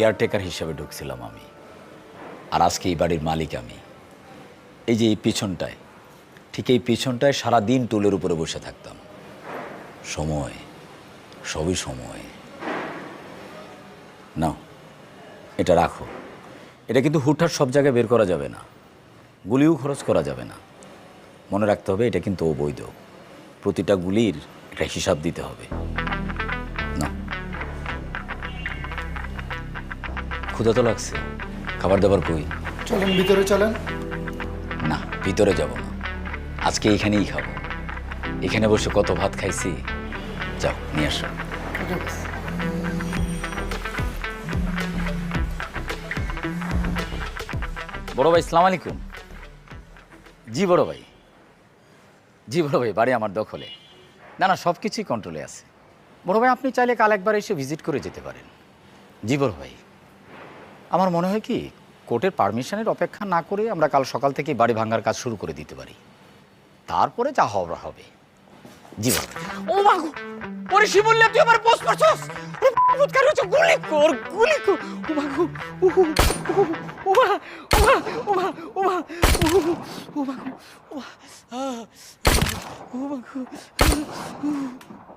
Caretaker হিসেবে ঢুকছিলাম আমি। আর আজকে এই বাড়ির মালিক আমি। এই যে এই পিছনটায়, ঠিক এই পিছনটায় সারা দিন টুলের উপরে বসে থাকতাম। সময়, সবই সময়। নাও, এটা রাখো। এটা কিন্তু হুটহাট সব জায়গায় বের করা যাবে না। গুলিও খরচ করা যাবে না। মনে রাখতে হবে এটা কিন্তু অবৈধ। প্রতিটা গুলির একটা হিসাব দিতে হবে। ক্ষুধা তো লাগছে। খাবার দাবার কই? চলেন ভিতরে চলেন। না ভিতরে যাব না। আজকে এখানেই খাব। এখানে বসে কত ভাত খাইছি? যাও নিয়ে আসো। বড় ভাই সালাম আলাইকুম। জি বড় ভাই। জি বড় ভাই বাড়ি আমার দখলে। না না সব কিছুই কন্ট্রোলে আছে। বড় ভাই আপনি চাইলে কাল একবার এসে ভিজিট করে যেতে পারেন। জি বড় ভাই। আমার মনে হয় কি কোর্টের পারমিশনের অপেক্ষা না করে আমরা কাল সকাল থেকে বাড়ি ভাঙার কাজ শুরু করে দিতে পারি তারপরে যা হওয়ার হবে জি। ও মাগো ওরে তুই আমার করছস হচ্ছে গুলি কর গুলি কর ও ও মা ও মা ও মা ও মা ও ও ও